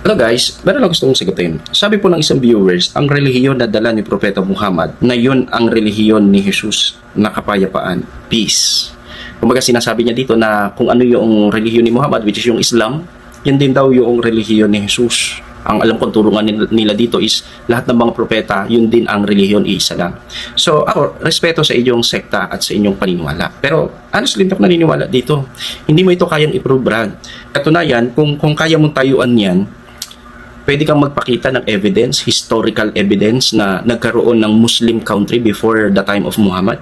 Hello guys, meron lang gusto kong sagutin. Sabi po ng isang viewers, ang relihiyon na dala ni Propeta Muhammad na yun ang relihiyon ni Jesus na kapayapaan, peace. Kumbaga sinasabi niya dito na kung ano yung relihiyon ni Muhammad, which is yung Islam, yun din daw yung relihiyon ni Jesus. Ang alam kong nil- nila dito is lahat ng mga propeta, yun din ang relihiyon, isa lang. So ako, respeto sa inyong sekta at sa inyong paniniwala. Pero honestly, hindi ako naniniwala dito. Hindi mo ito kayang i-prove, Brad. Katunayan, kung, kung kaya mong tayuan yan, pwede kang magpakita ng evidence, historical evidence na nagkaroon ng Muslim country before the time of Muhammad.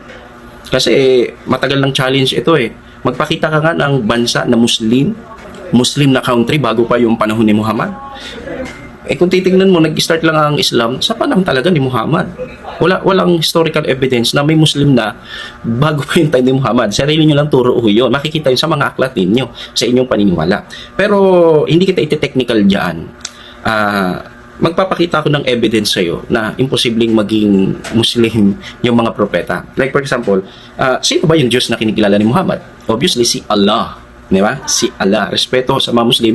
Kasi matagal ng challenge ito eh. Magpakita ka nga ng bansa na Muslim, Muslim na country bago pa yung panahon ni Muhammad. Eh kung titingnan mo, nag-start lang ang Islam sa panahon talaga ni Muhammad. Wala, walang historical evidence na may Muslim na bago pa yung time ni Muhammad. Sarili nyo lang turo yun. Makikita yun sa mga aklat ninyo, sa inyong paniniwala. Pero hindi kita iti-technical dyan. Ah, magpapakita ako ng evidence sa'yo na imposibleng maging Muslim yung mga propeta. Like for example, ah, sino ba yung Diyos na kinikilala ni Muhammad? Obviously, si Allah. Di ba? Si Allah. Respeto sa mga Muslim.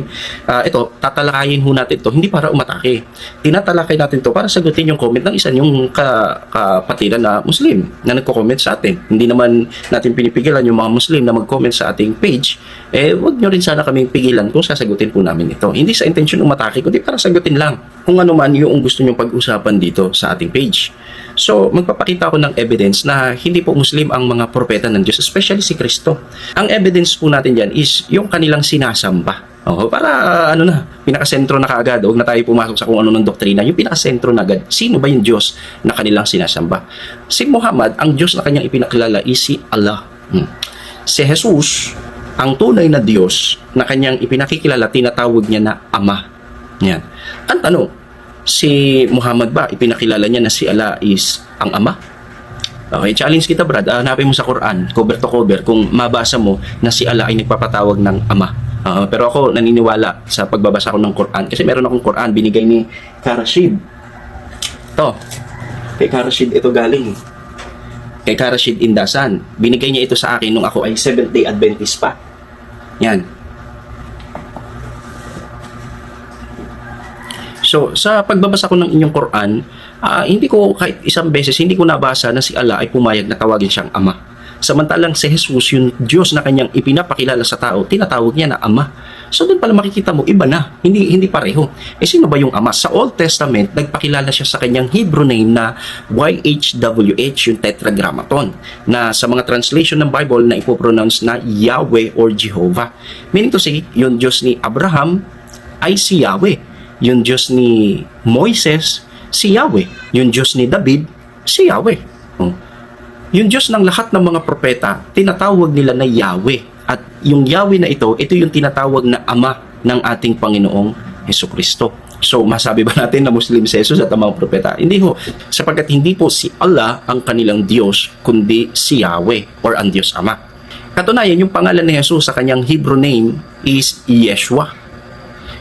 Ah, ito, tatalakayin ho natin to hindi para umatake. Tinatalakay natin to para sagutin yung comment ng isa yung ka, kapatiran na Muslim na nagko-comment sa atin. Hindi naman natin pinipigilan yung mga Muslim na mag-comment sa ating page. Eh, wag nyo rin sana kaming pigilan kung sasagutin po namin ito. Hindi sa intention umatake, kundi para sagutin lang kung ano man yung gusto nyong pag-usapan dito sa ating page. So, magpapakita ako ng evidence na hindi po Muslim ang mga propeta ng Diyos, especially si Kristo. Ang evidence po natin dyan is yung kanilang sinasamba. Oo, para uh, ano na, pinakasentro na kaagad. Huwag na tayo pumasok sa kung ano ng doktrina. Yung pinakasentro na agad. Sino ba yung Diyos na kanilang sinasamba? Si Muhammad, ang Diyos na kanyang ipinakilala is si Allah. Hmm. Si Jesus, ang tunay na Diyos na kanyang ipinakikilala, tinatawag niya na Ama. Yan. Ang tanong, si Muhammad ba, ipinakilala niya na si Allah is ang Ama? Okay, challenge kita Brad, Ah, hanapin mo sa Quran, cover to cover, kung mabasa mo na si Allah ay nagpapatawag ng Ama. Ah, pero ako naniniwala sa pagbabasa ko ng Quran kasi meron akong Quran binigay ni Karashid. To, kay Karashid ito galing. Kay Karashid Indasan. Binigay niya ito sa akin nung ako ay Seventh Day Adventist pa. Yan. So, sa pagbabasa ko ng inyong Quran, ah, hindi ko kahit isang beses, hindi ko nabasa na si Allah ay pumayag na tawagin siyang Ama. Samantalang si Jesus, yung Diyos na kanyang ipinapakilala sa tao, tinatawag niya na Ama. So doon pala makikita mo, iba na. Hindi, hindi pareho. Eh sino ba yung Ama? Sa Old Testament, nagpakilala siya sa kanyang Hebrew name na YHWH, yung Tetragrammaton. Na sa mga translation ng Bible na ipopronounce na Yahweh or Jehovah. Meaning to say, yung Diyos ni Abraham ay si Yahweh. Yung Diyos ni Moises, si Yahweh. Yung Diyos ni David, si Yahweh. Oh. Yung Diyos ng lahat ng mga propeta, tinatawag nila na Yahweh. At yung Yahweh na ito, ito yung tinatawag na Ama ng ating Panginoong Heso Kristo. So, masabi ba natin na Muslim si Jesus at ang mga propeta? Hindi ho. Sapagkat hindi po si Allah ang kanilang Diyos, kundi si Yahweh or ang Diyos Ama. Katunayan, yung pangalan ni Jesus sa kanyang Hebrew name is Yeshua.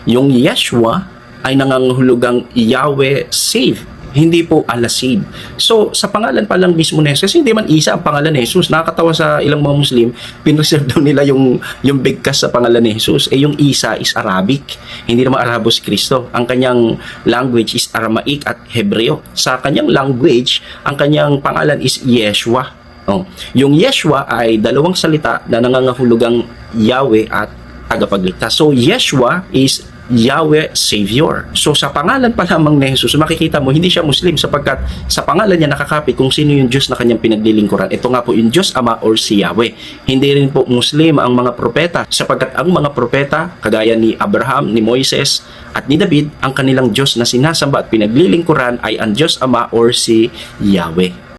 Yung Yeshua ay nangangahulugang Yahweh save hindi po alasid. So, sa pangalan pa lang mismo ni Jesus, hindi man isa ang pangalan ni Jesus. Nakakatawa sa ilang mga Muslim, pinreserve daw nila yung, yung bigkas sa pangalan ni Jesus. Eh, yung isa is Arabic. Hindi naman Arabo si Kristo. Ang kanyang language is Aramaic at Hebreo. Sa kanyang language, ang kanyang pangalan is Yeshua. Oh. Yung Yeshua ay dalawang salita na nangangahulugang Yahweh at tagapagligtas. So, Yeshua is Yahweh Savior. So sa pangalan pa lamang ni Jesus, makikita mo hindi siya Muslim sapagkat sa pangalan niya nakakapit kung sino yung Diyos na kanyang pinaglilingkuran. Ito nga po yung Diyos Ama or si Yahweh. Hindi rin po Muslim ang mga propeta sapagkat ang mga propeta kagaya ni Abraham, ni Moises at ni David, ang kanilang Diyos na sinasamba at pinaglilingkuran ay ang Diyos Ama or si Yahweh.